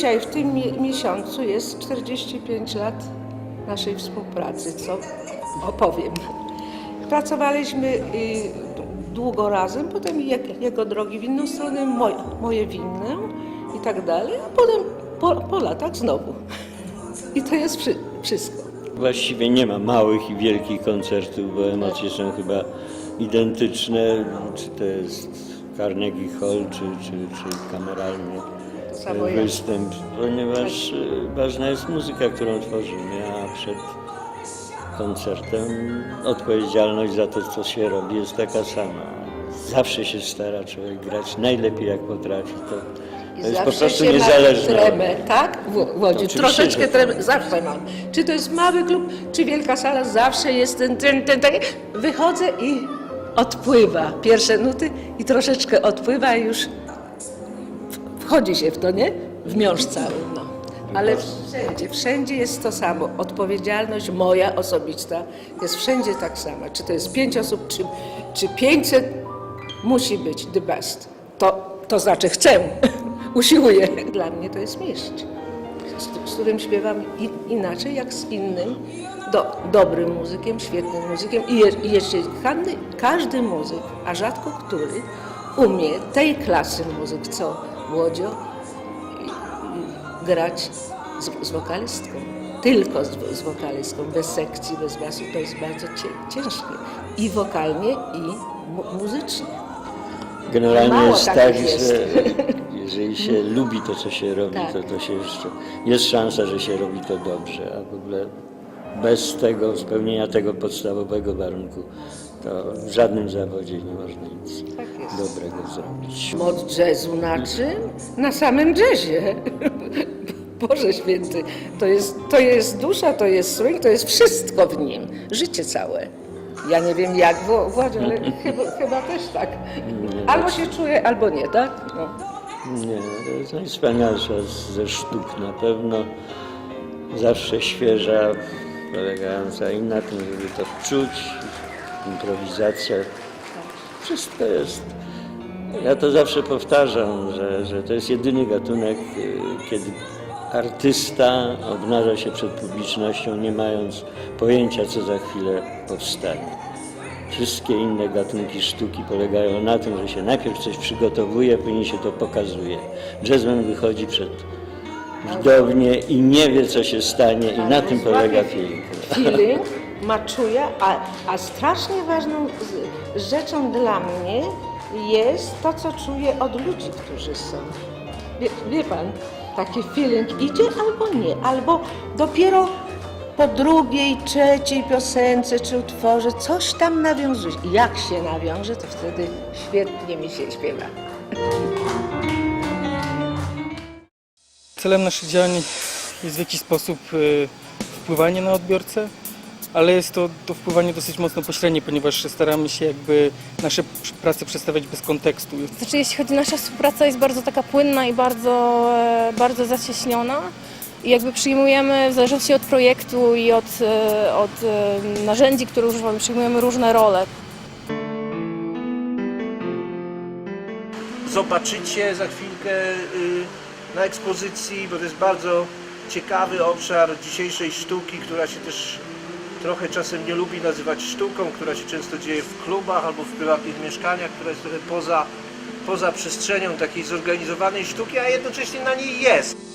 dzisiaj, w tym mi- miesiącu jest 45 lat naszej współpracy, co opowiem. Pracowaliśmy y, długo razem, potem jego drogi w inną stronę, moje, moje w inną i tak dalej, a potem po, po latach znowu. I to jest wszy, wszystko. Właściwie nie ma małych i wielkich koncertów, bo emocje są chyba identyczne, czy to jest Carnegie Hall, czy, czy, czy kameralny występ, ponieważ e, ważna jest muzyka, którą tworzymy, a przed koncertem odpowiedzialność za to, co się robi, jest taka sama. Zawsze się stara człowiek grać najlepiej, jak potrafi. To, I to jest po zawsze prostu się ma niezależne. tremę, tak? W Łodzi. Oczywiście, Troszeczkę że tremę zawsze mam. Czy to jest mały klub, czy wielka sala, zawsze jest ten, ten, ten, ten. Wychodzę i odpływa. Pierwsze nuty i troszeczkę odpływa i już wchodzi się w to, nie? W miąższ cały, no. Ale wszędzie, wszędzie jest to samo. Odpowiedzialność moja osobista jest wszędzie tak sama. Czy to jest pięć osób, czy, czy 500, musi być the best. To, to znaczy chcę, usiłuję. Dla mnie to jest mistrz, z, z którym śpiewam i, inaczej jak z innym do, dobrym muzykiem, świetnym muzykiem i, je, i jeszcze każdy, każdy muzyk, a rzadko który, umie tej klasy muzyk, co Łodzio, grać z, z wokalistką. Tylko z, z wokalistką, bez sekcji, bez basu. To jest bardzo ciężkie. I wokalnie, i mu, muzycznie. Generalnie Mało jest tak, jest. że jeżeli się lubi to, co się robi, Tak. to, to się jeszcze jest szansa, że się robi to dobrze, a w ogóle bez tego spełnienia tego podstawowego warunku, to w żadnym zawodzie nie można nic Tak dobrego zrobić. Mod jazzu na czym? Na samym jazzie. Boże święty, to jest, to jest dusza, to jest swing, to jest wszystko w nim. Życie całe. Ja nie wiem jak, Władzio, ale chyba, chyba też tak. Albo się czuję, albo nie, tak? No. Nie, to jest najwspanialsza z- ze sztuk na pewno. Zawsze świeża, polegająca i na tym, żeby to czuć, improwizacja. Wszystko jest. Ja to zawsze powtarzam, że, że to jest jedyny gatunek, y, kiedy artysta obnaża się przed publicznością, nie mając pojęcia, co za chwilę powstanie. Wszystkie inne gatunki sztuki polegają na tym, że się najpierw coś przygotowuje, później się to pokazuje. Jazzman wychodzi przed widownię i nie wie, co się stanie i na tym polega piękno. Feeling ma czuje, a, a strasznie ważną rzeczą dla mnie jest to, co czuję od ludzi, którzy są. Wie, wie pan, taki feeling idzie albo nie, albo dopiero po drugiej, trzeciej piosence czy utworze coś tam nawiązuje. Jak się nawiąże, to wtedy świetnie mi się śpiewa. Celem naszych działań jest w jakiś sposób e, wpływanie na odbiorcę, ale jest to, to wpływanie dosyć mocno pośrednie, ponieważ staramy się jakby nasze pr- prace przedstawiać bez kontekstu. Znaczy, jeśli chodzi o nasza współpraca, jest bardzo taka płynna i bardzo, e, bardzo zacieśniona. I jakby przyjmujemy, w zależności od projektu i od, e, od e, narzędzi, które używamy, przyjmujemy różne role. zobaczycie za chwilkę y, na ekspozycji, bo to jest bardzo ciekawy obszar dzisiejszej sztuki, która się też trochę czasem nie lubi nazywać sztuką, która się często dzieje w klubach albo w prywatnych mieszkaniach, która jest trochę poza, poza przestrzenią takiej zorganizowanej sztuki, a jednocześnie na niej jest.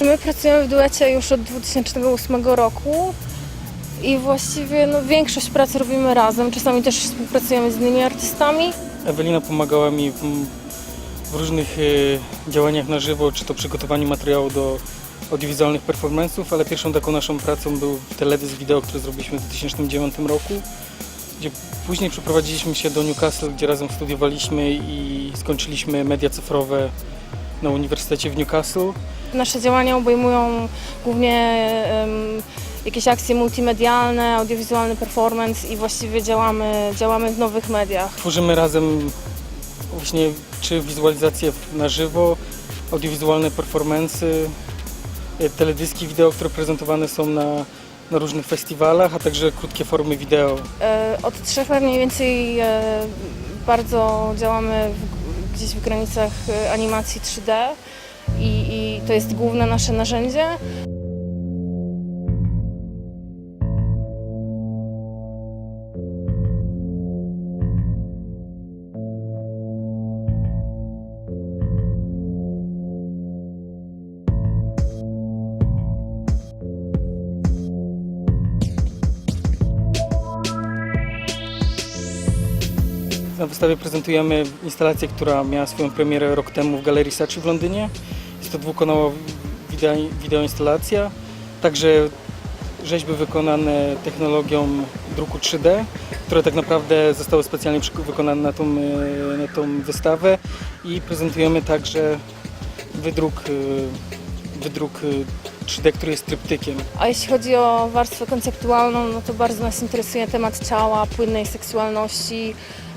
My pracujemy w duecie już od 2008 roku i właściwie no, większość pracy robimy razem. Czasami też współpracujemy z innymi artystami. Ewelina pomagała mi w, różnych e, działaniach na żywo, czy to przygotowaniu materiału do audiowizualnych performance'ów, ale pierwszą taką naszą pracą był teledysk wideo, który zrobiliśmy w 2009 roku. gdzie później przeprowadziliśmy się do Newcastle, gdzie razem studiowaliśmy i skończyliśmy media cyfrowe na Uniwersytecie w Newcastle. Nasze działania obejmują głównie em, jakieś akcje multimedialne, audiowizualny performance i właściwie działamy, działamy w nowych mediach. Tworzymy razem właśnie czy wizualizacje na żywo, audiowizualne performance'y, e, teledyski wideo, które prezentowane są na, na różnych festiwalach, a także krótkie formy wideo. E, Od trzech lat mniej więcej e, bardzo działamy w, gdzieś w granicach e, animacji 3D i, i to jest główne nasze narzędzie. Na wystawie prezentujemy instalację, która miała swoją premierę rok temu w Galerii Sachi w Londynie. Jest to wideo, wideoinstalacja, także rzeźby wykonane technologią druku 3D, które tak naprawdę zostały specjalnie wykonane na tą, e, na tą wystawę i prezentujemy także wydruk, e, wydruk e, 3D, który jest tryptykiem. A jeśli chodzi o warstwę konceptualną, no to bardzo nas interesuje temat ciała, płynnej seksualności, e,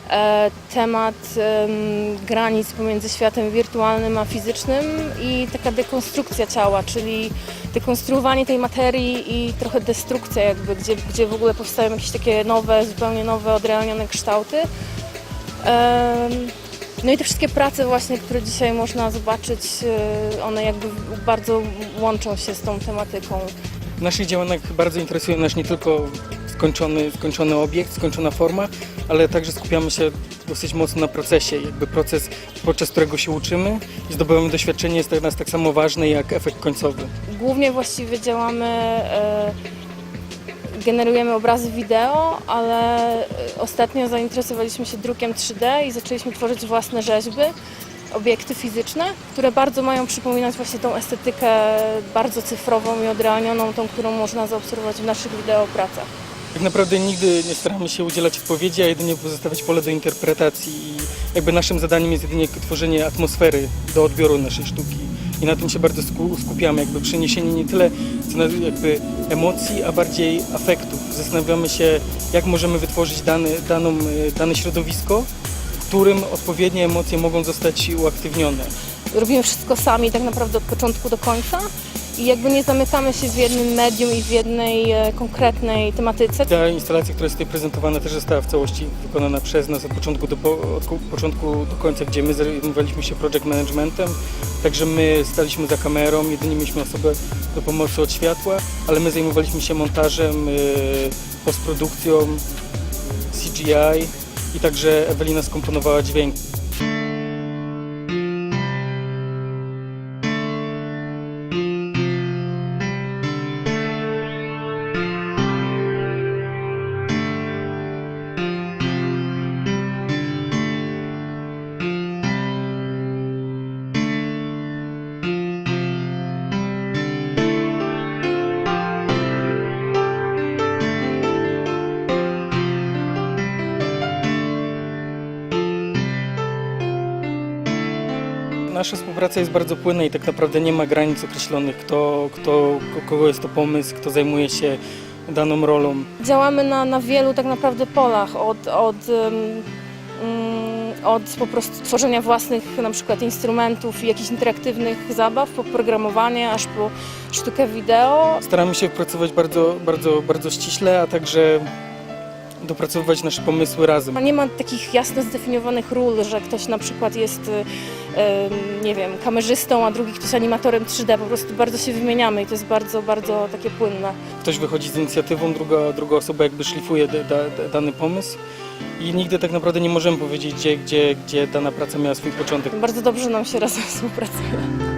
temat em, granic pomiędzy światem wirtualnym a fizycznym i taka dekonstrukcja ciała, czyli dekonstruowanie tej materii i trochę destrukcja jakby, gdzie, gdzie w ogóle powstają jakieś takie nowe, zupełnie nowe, odrealnione kształty. No i te wszystkie prace właśnie, które dzisiaj można zobaczyć, e, one jakby bardzo łączą się z tą tematyką. W naszych działaniach bardzo interesuje nas nie tylko skończony, skończony obiekt, skończona forma, ale także skupiamy się dosyć mocno na procesie. Jakby proces, podczas którego się uczymy i zdobywamy doświadczenie jest dla nas tak samo ważny jak efekt końcowy. Głównie właściwie działamy, e, generujemy obrazy wideo, ale e, ostatnio zainteresowaliśmy się drukiem 3D i zaczęliśmy tworzyć własne rzeźby, obiekty fizyczne, które bardzo mają przypominać właśnie tą estetykę bardzo cyfrową i odrealnioną, tą, którą można zaobserwować w naszych wideopracach. Tak naprawdę nigdy nie staramy się udzielać odpowiedzi, a jedynie pozostawiać pole do interpretacji i jakby naszym zadaniem jest jedynie tworzenie atmosfery do odbioru naszej sztuki i na tym się bardzo sku- skupiamy, jakby przeniesienie nie tyle co jakby emocji, a bardziej afektów. Zastanawiamy się, jak możemy wytworzyć dany, daną, e, dane środowisko, w którym odpowiednie emocje mogą zostać uaktywnione. Robimy wszystko sami tak naprawdę od początku do końca i jakby nie zamykamy się w jednym medium i w jednej e, konkretnej tematyce. Ta instalacja, która jest tutaj prezentowana, też została w całości wykonana przez nas od początku do, po, od początku do końca, gdzie my zajmowaliśmy się project managementem, także my staliśmy za kamerą, jedynie mieliśmy osobę do pomocy od światła, ale my zajmowaliśmy się montażem, yy, postprodukcją, CGI i także Ewelina skomponowała dźwięk. Nasza współpraca jest bardzo płynna i tak naprawdę nie ma granic określonych, kto, kto, kogo jest to pomysł, kto zajmuje się daną rolą. Działamy na, na wielu tak naprawdę polach, od, od, mm, od po prostu tworzenia własnych na przykład instrumentów i jakichś interaktywnych zabaw, po programowanie, aż po sztukę wideo. Staramy się pracować bardzo, bardzo, bardzo ściśle, a także dopracowywać nasze pomysły razem. Nie ma takich jasno zdefiniowanych ról, że ktoś na przykład jest, y, nie wiem, kamerzystą, a drugi ktoś animatorem 3D. Po prostu bardzo się wymieniamy i to jest bardzo, bardzo takie płynne. Ktoś wychodzi z inicjatywą, druga, druga osoba jakby szlifuje da, da, da, dany pomysł i nigdy tak naprawdę nie możemy powiedzieć, gdzie, gdzie, gdzie dana praca miała swój początek. Bardzo dobrze nam się razem współpracuje.